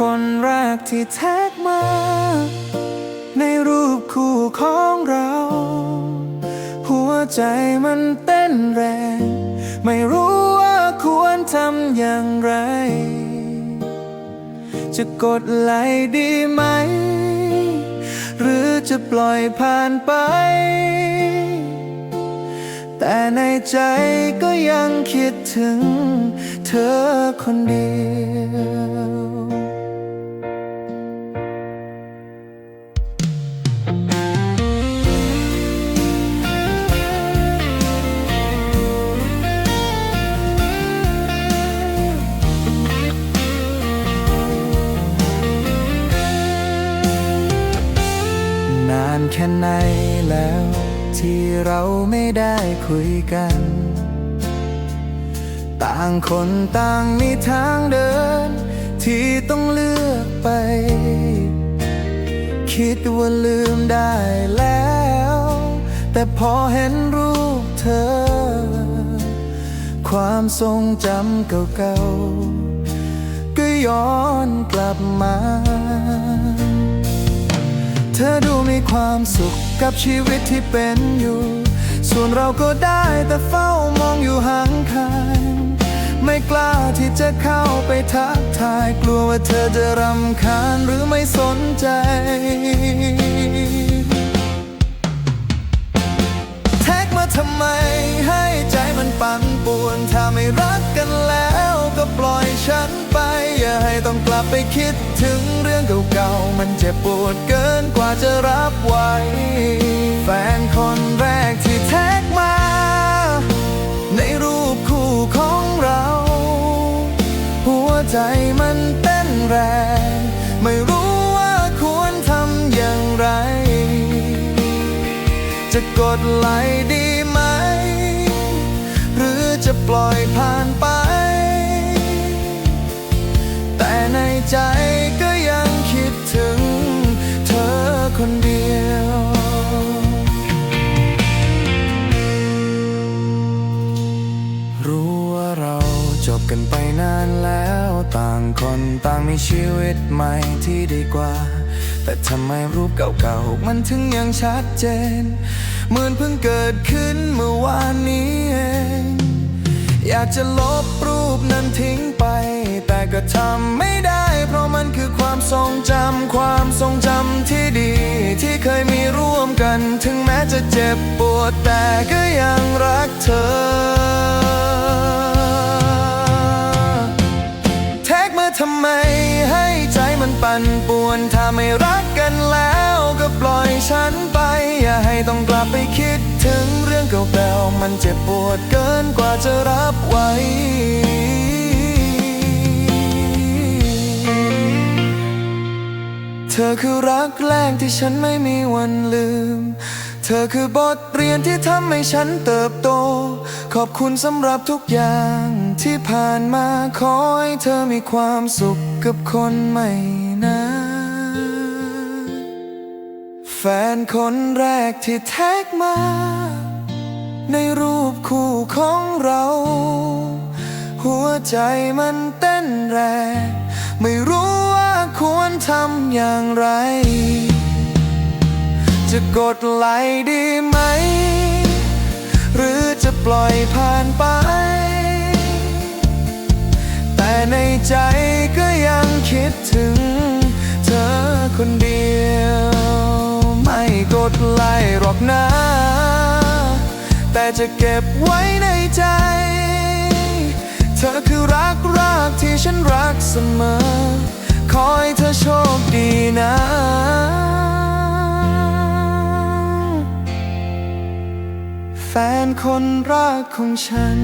คนแรกที่แท็กมา ในรูปคู่ของเรา หัวใจมันเต้นแรง ไม่รู้ว่าควรทำอย่างไร จะกดไลค์ดีไหม หรือจะปล่อยผ่านไป แต่ในใจก็ยังคิดถึงเธอคนเดียว ค่ไหนแล้วที่เราไม่ได้คุยกัน ต่างคนต่างมีทางเดิน ที่ต้องเลือกไป คิดว่าลืมได้แล้ว แต่พอเห็นรูปเธอ ความทรงจำเก่าๆก็ย้อนกลับมา เธอดู มีความสุขกับชีวิตที่เป็นอยู่ ส่วนเราก็ได้แต่เฝ้ามองอยู่ห่างคายไม่กล้าที่จะเข้าไปทักทาย กลัวว่าเธอจะรำคาญหรือไม่สนใจ ต้องกลับไปคิดถึงเรื่องเก่าๆ มันเจ็บปวดเกินกว่าจะรับไหว แฟนคนแรกที่แท็กมา ในรูปคู่ของเรา หัวใจมันเต้นแรง ไม่รู้ว่าควรทำอย่างไร จะกดไลค์ดีไหม หรือจะปล่อยผ่านไป ใจก็ยังคิดถึงเธอคนเดียว รู้ว่าเราจบกันไปนานแล้วต่างคนต่างมีชีวิตใหม่ที่ดีกว่า แต่ทำไมรูปเก่าๆมันถึงยังชัดเจน เหมือนเพิ่งเกิดขึ้นเมื่อวานนี้เอง อยากจะลบรูปนั้นทิ้งไป แต่ก็ทำไม่ได้ เพราะมันคือความทรงจำความทรงจำที่ดี ที่เคยมีร่วมกัน ถึงแม้จะเจ็บปวดแต่ก็ยังรักเธอ แท็กมาทำไมให้ใจมันปั่นป่วน ถ้าไม่รักกันแล้วก็ปล่อยฉันไป อย่าให้ต้องกลับไปคิดถึงเรื่องเก่าๆมันเจ็บปวดเกินกว่าจะรับไหว เธอคือรักแรกที่ฉันไม่มีวันลืม เธอคือบทเรียนที่ทำให้ฉันเติบโต ขอบคุณสำหรับทุกอย่างที่ผ่านมาขอให้เธอมีความสุขกับคนใหม่นะ แฟนคนแรกที่แท็กมา ในรูปคู่ของเรา หัวใจมันเต้นแรงไม่รู้ ควรทำอย่างไร จะกดไลค์ดีไหม หรือจะปล่อยผ่านไป แต่ในใจก็ยังคิดถึง เธอคนเดียว ไม่กดไลค์หรอกนะ แต่จะเก็บไว้ในใจ เธอคือรักรักที่ฉันรักเสมอ ขอให้เธอโชคดีนะแฟนคนรักของฉัน